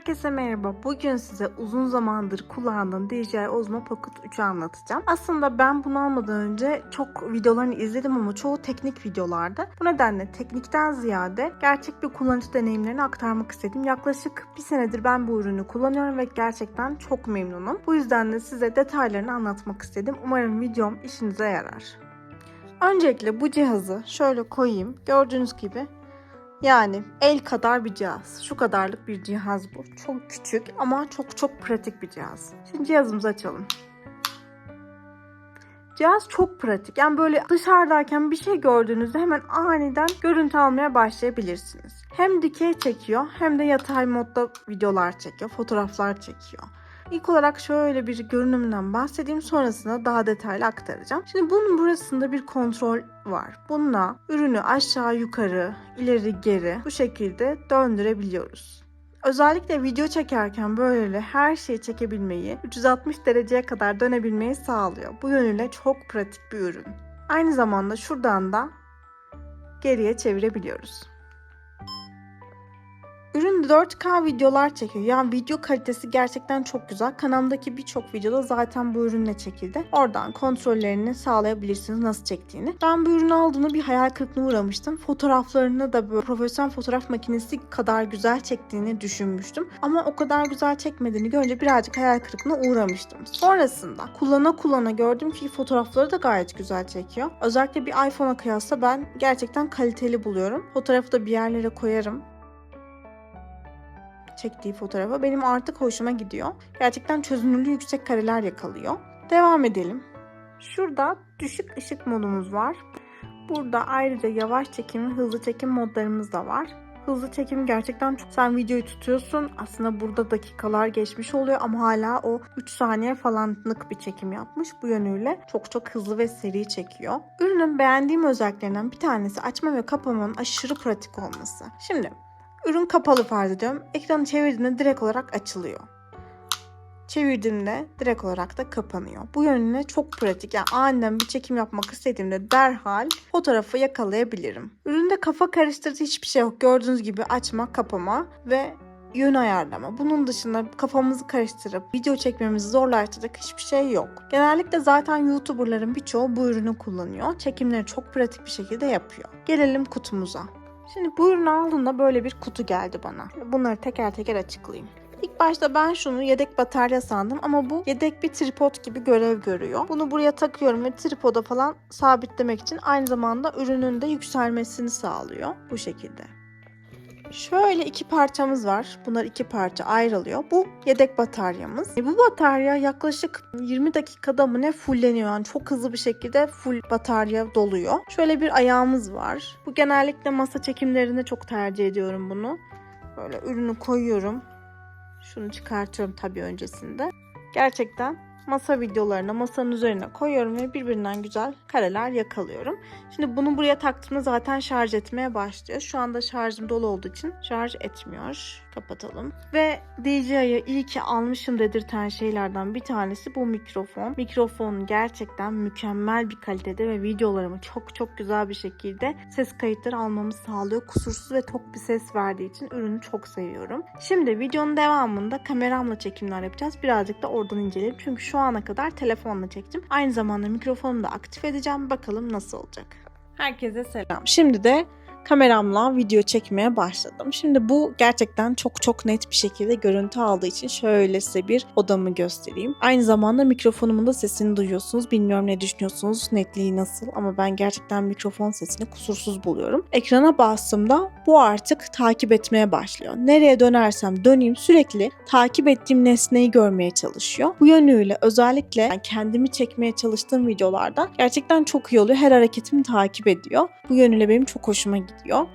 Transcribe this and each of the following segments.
Herkese merhaba. Bugün size uzun zamandır kullandığım DJI Osmo Pocket 3'ü anlatacağım. Aslında ben bunu almadan önce çok videolarını izledim ama çoğu teknik videolarda. Bu nedenle teknikten ziyade gerçek bir kullanıcı deneyimlerini aktarmak istedim. Yaklaşık bir senedir ben bu ürünü kullanıyorum ve gerçekten çok memnunum. Bu yüzden de size detaylarını anlatmak istedim. Umarım videom işinize yarar. Öncelikle bu cihazı şöyle koyayım. Gördüğünüz gibi yani el kadar bir cihaz. Şu kadarlık bir cihaz bu. Çok küçük ama çok çok pratik bir cihaz. Şimdi cihazımızı açalım. Cihaz çok pratik. Yani böyle dışarıdayken bir şey gördüğünüzde hemen aniden görüntü almaya başlayabilirsiniz. Hem dikey çekiyor hem de yatay modda videolar çekiyor, fotoğraflar çekiyor. İlk olarak şöyle bir görünümden bahsedeyim sonrasında daha detaylı aktaracağım. Şimdi bunun burasında bir kontrol var. Bununla ürünü aşağı yukarı, ileri geri bu şekilde döndürebiliyoruz. Özellikle video çekerken böyle her şeyi çekebilmeyi, 360 dereceye kadar dönebilmeyi sağlıyor. Bu yönüyle çok pratik bir ürün. Aynı zamanda şuradan da geriye çevirebiliyoruz. Ürün 4K videolar çekiyor. Yani video kalitesi gerçekten çok güzel. Kanalımdaki birçok videoda zaten bu ürünle çekildi. Oradan kontrollerini sağlayabilirsiniz nasıl çektiğini. Ben bu ürünü aldığımda bir hayal kırıklığına uğramıştım. Fotoğraflarını da böyle profesyonel fotoğraf makinesi kadar güzel çektiğini düşünmüştüm. Ama o kadar güzel çekmediğini görünce birazcık hayal kırıklığına uğramıştım. Sonrasında kullana kullana gördüm ki fotoğrafları da gayet güzel çekiyor. Özellikle bir iPhone'a kıyasla ben gerçekten kaliteli buluyorum. Fotoğrafı da bir yerlere koyarım çektiği fotoğrafa benim artık hoşuma gidiyor. Gerçekten çözünürlüğü yüksek kareler yakalıyor. Devam edelim. Şurada düşük ışık modumuz var. Burada ayrıca yavaş çekim ve hızlı çekim modlarımız da var. Hızlı çekim gerçekten çok... Sen videoyu tutuyorsun. Aslında burada dakikalar geçmiş oluyor ama hala o 3 saniye falanlık bir çekim yapmış. Bu yönüyle çok çok hızlı ve seri çekiyor. Ürünün beğendiğim özelliklerinden bir tanesi açma ve kapamanın aşırı pratik olması. Şimdi Ürün kapalı farz ediyorum. Ekranı çevirdiğimde direkt olarak açılıyor. Çevirdiğimde direkt olarak da kapanıyor. Bu yönüne çok pratik. Yani aniden bir çekim yapmak istediğimde derhal fotoğrafı yakalayabilirim. Üründe kafa karıştırıcı hiçbir şey yok. Gördüğünüz gibi açma, kapama ve yön ayarlama. Bunun dışında kafamızı karıştırıp video çekmemizi zorlaştıracak hiçbir şey yok. Genellikle zaten YouTuber'ların birçoğu bu ürünü kullanıyor. Çekimleri çok pratik bir şekilde yapıyor. Gelelim kutumuza. Şimdi bu ürünü aldığımda böyle bir kutu geldi bana. Bunları teker teker açıklayayım. İlk başta ben şunu yedek batarya sandım ama bu yedek bir tripod gibi görev görüyor. Bunu buraya takıyorum ve tripoda falan sabitlemek için aynı zamanda ürünün de yükselmesini sağlıyor. Bu şekilde. Şöyle iki parçamız var. Bunlar iki parça ayrılıyor. Bu yedek bataryamız. E, bu batarya yaklaşık 20 dakikada mı ne fulleniyor. Yani çok hızlı bir şekilde full batarya doluyor. Şöyle bir ayağımız var. Bu genellikle masa çekimlerinde çok tercih ediyorum bunu. Böyle ürünü koyuyorum. Şunu çıkartıyorum tabii öncesinde. Gerçekten masa videolarına masanın üzerine koyuyorum ve birbirinden güzel kareler yakalıyorum. Şimdi bunu buraya taktığımda zaten şarj etmeye başlıyor. Şu anda şarjım dolu olduğu için şarj etmiyor. Kapatalım. Ve DJI'yi iyi ki almışım dedirten şeylerden bir tanesi bu mikrofon. Mikrofon gerçekten mükemmel bir kalitede ve videolarımı çok çok güzel bir şekilde ses kayıtları almamı sağlıyor. Kusursuz ve tok bir ses verdiği için ürünü çok seviyorum. Şimdi videonun devamında kameramla çekimler yapacağız. Birazcık da oradan inceleyelim. Çünkü şu ana kadar telefonla çektim. Aynı zamanda mikrofonumu da aktif edeceğim. Bakalım nasıl olacak. Herkese selam. Şimdi de kameramla video çekmeye başladım. Şimdi bu gerçekten çok çok net bir şekilde görüntü aldığı için şöyle size bir odamı göstereyim. Aynı zamanda mikrofonumun da sesini duyuyorsunuz. Bilmiyorum ne düşünüyorsunuz, netliği nasıl ama ben gerçekten mikrofon sesini kusursuz buluyorum. Ekrana bastığımda bu artık takip etmeye başlıyor. Nereye dönersem döneyim sürekli takip ettiğim nesneyi görmeye çalışıyor. Bu yönüyle özellikle kendimi çekmeye çalıştığım videolarda gerçekten çok iyi oluyor. Her hareketimi takip ediyor. Bu yönüyle benim çok hoşuma gidiyor.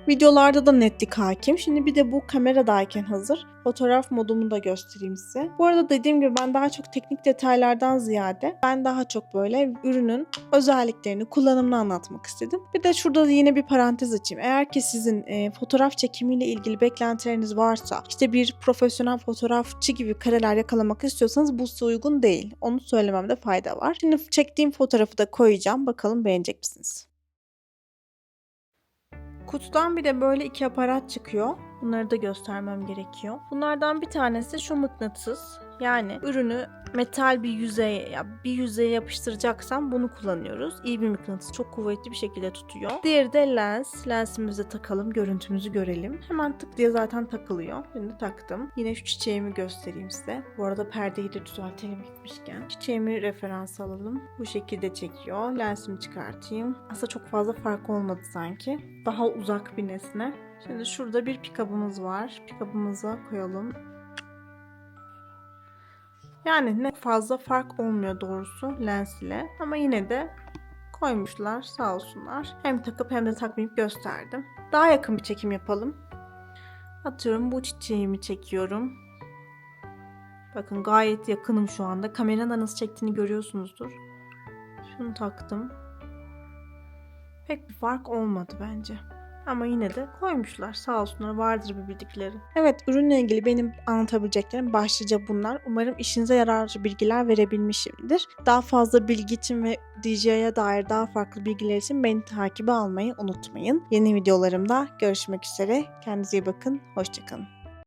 Videolarda da netlik hakim. Şimdi bir de bu kameradayken hazır. Fotoğraf modumu da göstereyim size. Bu arada dediğim gibi ben daha çok teknik detaylardan ziyade ben daha çok böyle ürünün özelliklerini, kullanımını anlatmak istedim. Bir de şurada da yine bir parantez açayım. Eğer ki sizin e, fotoğraf çekimiyle ilgili beklentileriniz varsa, işte bir profesyonel fotoğrafçı gibi kareler yakalamak istiyorsanız bu size uygun değil. Onu söylememde fayda var. Şimdi çektiğim fotoğrafı da koyacağım. Bakalım beğenecek misiniz? Kutudan bir de böyle iki aparat çıkıyor. Bunları da göstermem gerekiyor. Bunlardan bir tanesi şu mıknatıs. Yani ürünü metal bir yüzeye ya bir yüzeye yapıştıracaksam bunu kullanıyoruz. İyi bir mıknatıs çok kuvvetli bir şekilde tutuyor. Diğeri de lens. Lensimizi takalım, görüntümüzü görelim. Hemen tık diye zaten takılıyor. Şimdi taktım. Yine şu çiçeğimi göstereyim size. Bu arada perdeyi de düzeltelim gitmişken. Çiçeğimi referans alalım. Bu şekilde çekiyor. Lensimi çıkartayım. Aslında çok fazla fark olmadı sanki. Daha uzak bir nesne. Şimdi şurada bir pikabımız var. Pikabımıza koyalım. Yani ne fazla fark olmuyor doğrusu lens ile. Ama yine de koymuşlar sağ olsunlar. Hem takıp hem de takmayıp gösterdim. Daha yakın bir çekim yapalım. Atıyorum bu çiçeğimi çekiyorum. Bakın gayet yakınım şu anda. Kamerada nasıl çektiğini görüyorsunuzdur. Şunu taktım. Pek bir fark olmadı bence. Ama yine de koymuşlar. Sağ olsunlar vardır bir bildikleri. Evet ürünle ilgili benim anlatabileceklerim başlıca bunlar. Umarım işinize yararlı bilgiler verebilmişimdir. Daha fazla bilgi için ve DJI'ye dair daha farklı bilgiler için beni takibe almayı unutmayın. Yeni videolarımda görüşmek üzere. Kendinize iyi bakın. Hoşçakalın.